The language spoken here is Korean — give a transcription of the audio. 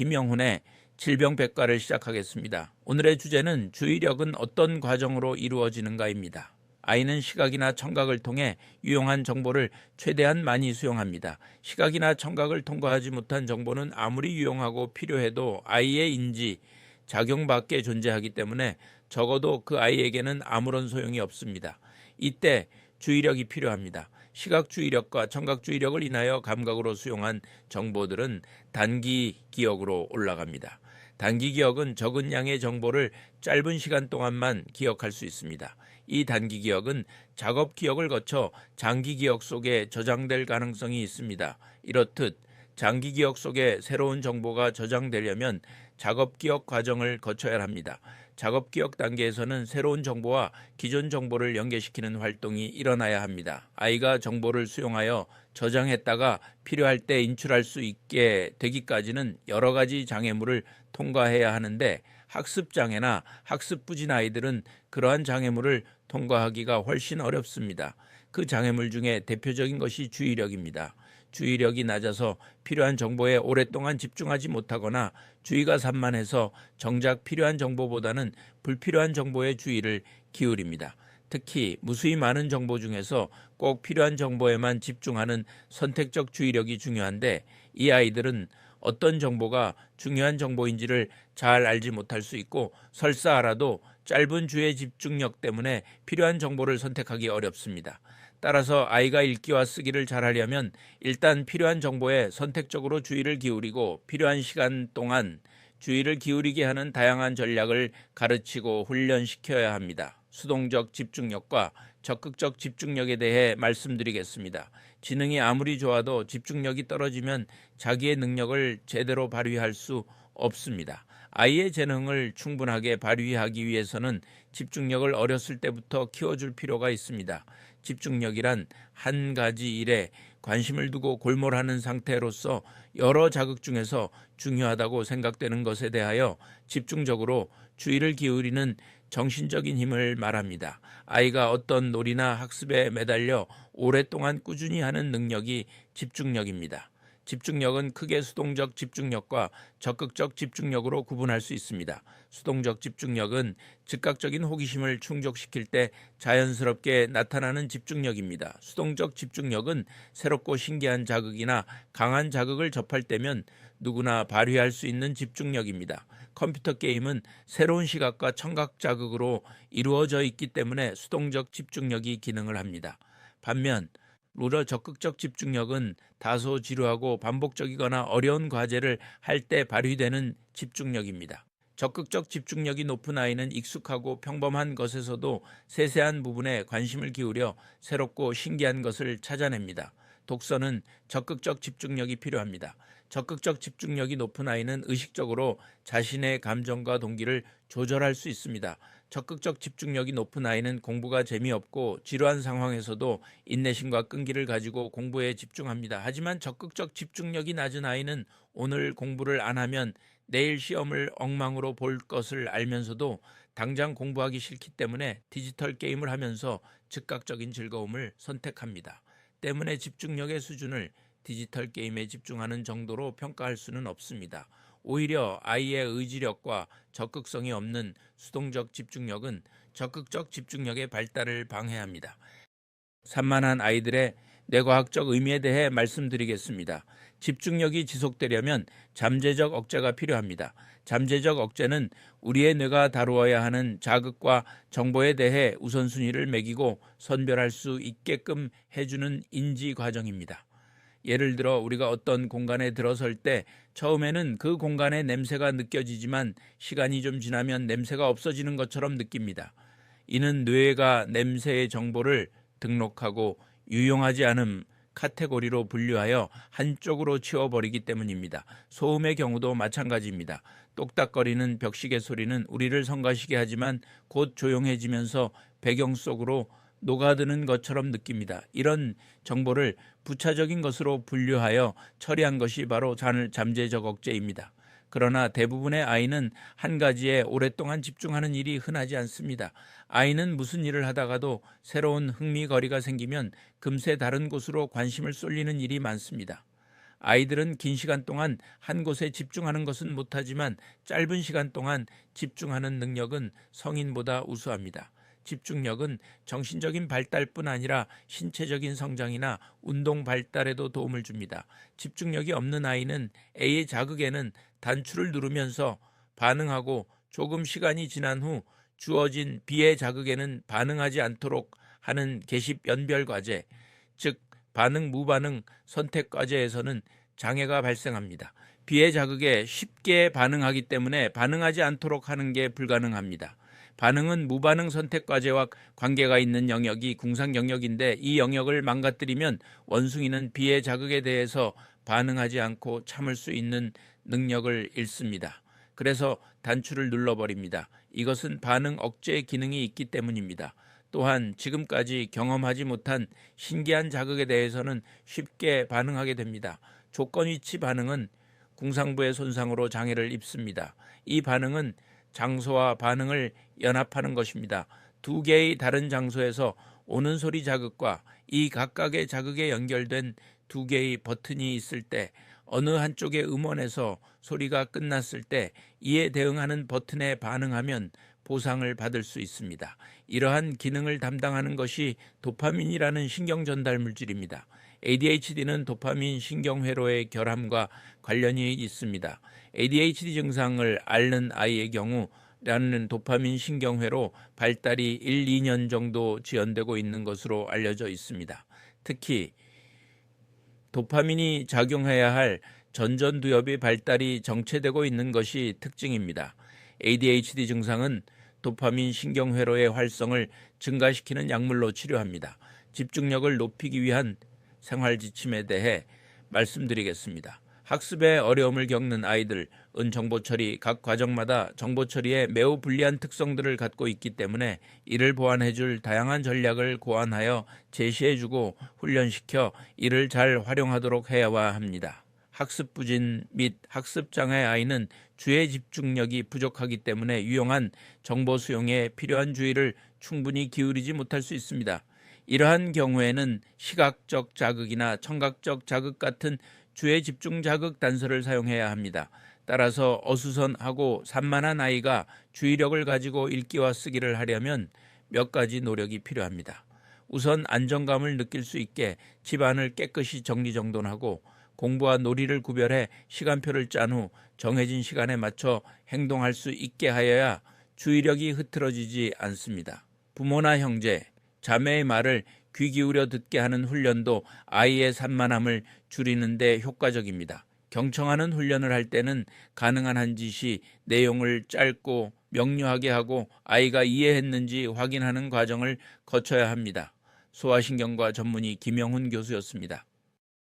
김영훈의 질병백과를 시작하겠습니다. 오늘의 주제는 주의력은 어떤 과정으로 이루어지는가입니다. 아이는 시각이나 청각을 통해 유용한 정보를 최대한 많이 수용합니다. 시각이나 청각을 통과하지 못한 정보는 아무리 유용하고 필요해도 아이의 인지, 작용 밖에 존재하기 때문에 적어도 그 아이에게는 아무런 소용이 없습니다. 이때 주의력이 필요합니다. 시각 주의력과 청각 주의력을 인하여 감각으로 수용한 정보들은 단기 기억으로 올라갑니다. 단기 기억은 적은 양의 정보를 짧은 시간 동안만 기억할 수 있습니다. 이 단기 기억은 작업 기억을 거쳐 장기 기억 속에 저장될 가능성이 있습니다. 이렇듯 장기 기억 속에 새로운 정보가 저장되려면 작업 기억 과정을 거쳐야 합니다. 작업 기억 단계에서는 새로운 정보와 기존 정보를 연계시키는 활동이 일어나야 합니다. 아이가 정보를 수용하여 저장했다가 필요할 때 인출할 수 있게 되기까지는 여러 가지 장애물을 통과해야 하는데 학습 장애나 학습 부진 아이들은 그러한 장애물을 통과하기가 훨씬 어렵습니다. 그 장애물 중에 대표적인 것이 주의력입니다. 주의력이 낮아서 필요한 정보에 오랫동안 집중하지 못하거나 주의가 산만해서 정작 필요한 정보보다는 불필요한 정보에 주의를 기울입니다. 특히 무수히 많은 정보 중에서 꼭 필요한 정보에만 집중하는 선택적 주의력이 중요한데 이 아이들은 어떤 정보가 중요한 정보인지를 잘 알지 못할 수 있고 설사 알아도 짧은 주의 집중력 때문에 필요한 정보를 선택하기 어렵습니다. 따라서 아이가 읽기와 쓰기를 잘하려면 일단 필요한 정보에 선택적으로 주의를 기울이고 필요한 시간 동안 주의를 기울이게 하는 다양한 전략을 가르치고 훈련시켜야 합니다. 수동적 집중력과 적극적 집중력에 대해 말씀드리겠습니다. 지능이 아무리 좋아도 집중력이 떨어지면 자기의 능력을 제대로 발휘할 수 없습니다. 아이의 재능을 충분하게 발휘하기 위해서는 집중력을 어렸을 때부터 키워줄 필요가 있습니다. 집중력이란 한 가지 일에 관심을 두고 골몰하는 상태로서 여러 자극 중에서 중요하다고 생각되는 것에 대하여 집중적으로 주의를 기울이는 정신적인 힘을 말합니다. 아이가 어떤 놀이나 학습에 매달려 오랫동안 꾸준히 하는 능력이 집중력입니다. 집중력은 크게 수동적 집중력과 적극적 집중력으로 구분할 수 있습니다. 수동적 집중력은 즉각적인 호기심을 충족시킬 때 자연스럽게 나타나는 집중력입니다. 수동적 집중력은 새롭고 신기한 자극이나 강한 자극을 접할 때면 누구나 발휘할 수 있는 집중력입니다. 컴퓨터 게임은 새로운 시각과 청각 자극으로 이루어져 있기 때문에 수동적 집중력이 기능을 합니다. 반면 루러 적극적 집중력은 다소 지루하고 반복적이거나 어려운 과제를 할 때 발휘되는 집중력입니다. 적극적 집중력이 높은 아이는 익숙하고 평범한 것에서도 세세한 부분에 관심을 기울여 새롭고 신기한 것을 찾아냅니다. 독서는 적극적 집중력이 필요합니다. 적극적 집중력이 높은 아이는 의식적으로 자신의 감정과 동기를 조절할 수 있습니다. 적극적 집중력이 높은 아이는 공부가 재미없고 지루한 상황에서도 인내심과 끈기를 가지고 공부에 집중합니다. 하지만 적극적 집중력이 낮은 아이는 오늘 공부를 안 하면 내일 시험을 엉망으로 볼 것을 알면서도 당장 공부하기 싫기 때문에 디지털 게임을 하면서 즉각적인 즐거움을 선택합니다. 때문에 집중력의 수준을 디지털 게임에 집중하는 정도로 평가할 수는 없습니다. 오히려 아이의 의지력과 적극성이 없는 수동적 집중력은 적극적 집중력의 발달을 방해합니다. 산만한 아이들의 뇌과학적 의미에 대해 말씀드리겠습니다. 집중력이 지속되려면 잠재적 억제가 필요합니다. 잠재적 억제는 우리의 뇌가 다루어야 하는 자극과 정보에 대해 우선순위를 매기고 선별할 수 있게끔 해주는 인지 과정입니다. 예를 들어 우리가 어떤 공간에 들어설 때 처음에는 그 공간의 냄새가 느껴지지만 시간이 좀 지나면 냄새가 없어지는 것처럼 느낍니다. 이는 뇌가 냄새의 정보를 등록하고 유용하지 않음 카테고리로 분류하여 한쪽으로 치워버리기 때문입니다. 소음의 경우도 마찬가지입니다. 똑딱거리는 벽시계 소리는 우리를 성가시게 하지만 곧 조용해지면서 배경 속으로 녹아드는 것처럼 느낍니다. 이런 정보를 부차적인 것으로 분류하여 처리한 것이 바로 잠재적 억제입니다. 그러나 대부분의 아이는 한 가지에 오랫동안 집중하는 일이 흔하지 않습니다. 아이는 무슨 일을 하다가도 새로운 흥미거리가 생기면 금세 다른 곳으로 관심을 쏠리는 일이 많습니다. 아이들은 긴 시간 동안 한 곳에 집중하는 것은 못하지만 짧은 시간 동안 집중하는 능력은 성인보다 우수합니다. 집중력은 정신적인 발달뿐 아니라 신체적인 성장이나 운동 발달에도 도움을 줍니다. 집중력이 없는 아이는 A의 자극에는 단추를 누르면서 반응하고 조금 시간이 지난 후 주어진 B의 자극에는 반응하지 않도록 하는 개십 연별 과제, 즉 반응 무반응 선택 과제에서는 장애가 발생합니다. B의 자극에 쉽게 반응하기 때문에 반응하지 않도록 하는 게 불가능합니다. 반응은 무반응 선택 과제와 관계가 있는 영역이 궁상 영역인데 이 영역을 망가뜨리면 원숭이는 B의 자극에 대해서 반응하지 않고 참을 수 있는 능력을 잃습니다. 그래서 단추를 눌러버립니다. 이것은 반응 억제 기능이 있기 때문입니다. 또한 지금까지 경험하지 못한 신기한 자극에 대해서는 쉽게 반응하게 됩니다. 조건위치 반응은 궁상부의 손상으로 장애를 입습니다. 이 반응은 장소와 반응을 연합하는 것입니다. 두 개의 다른 장소에서 오는 소리 자극과 이 각각의 자극에 연결된 두 개의 버튼이 있을 때 어느 한쪽의 음원에서 소리가 끝났을 때 이에 대응하는 버튼에 반응하면 보상을 받을 수 있습니다. 이러한 기능을 담당하는 것이 도파민이라는 신경 전달 물질입니다. ADHD는 도파민 신경회로의 결함과 관련이 있습니다. ADHD 증상을 앓는 아이의 경우 라는 도파민 신경회로 발달이 1, 2년 정도 지연되고 있는 것으로 알려져 있습니다. 특히 도파민이 작용해야 할 전전두엽의 발달이 정체되고 있는 것이 특징입니다. ADHD 증상은 도파민 신경회로의 활성을 증가시키는 약물로 치료합니다. 집중력을 높이기 위한 생활 지침에 대해 말씀드리겠습니다. 학습에 어려움을 겪는 아이들은 정보 처리 각 과정마다 정보 처리에 매우 불리한 특성들을 갖고 있기 때문에 이를 보완해 줄 다양한 전략을 고안하여 제시해 주고 훈련시켜 이를 잘 활용하도록 해야만 합니다. 학습 부진 및 학습 장애 아이는 주의 집중력이 부족하기 때문에 유용한 정보 수용에 필요한 주의를 충분히 기울이지 못할 수 있습니다. 이러한 경우에는 시각적 자극이나 청각적 자극 같은 주의 집중 자극 단서를 사용해야 합니다. 따라서 어수선하고 산만한 아이가 주의력을 가지고 읽기와 쓰기를 하려면 몇 가지 노력이 필요합니다. 우선 안정감을 느낄 수 있게 집안을 깨끗이 정리정돈하고 공부와 놀이를 구별해 시간표를 짠 후 정해진 시간에 맞춰 행동할 수 있게 하여야 주의력이 흐트러지지 않습니다. 부모나 형제, 자매의 말을 귀 기울여 듣게 하는 훈련도 아이의 산만함을 줄이는 데 효과적입니다. 경청하는 훈련을 할 때는 가능한 한 짓이 내용을 짧고 명료하게 하고 아이가 이해했는지 확인하는 과정을 거쳐야 합니다. 소아신경과 전문의 김영훈 교수였습니다.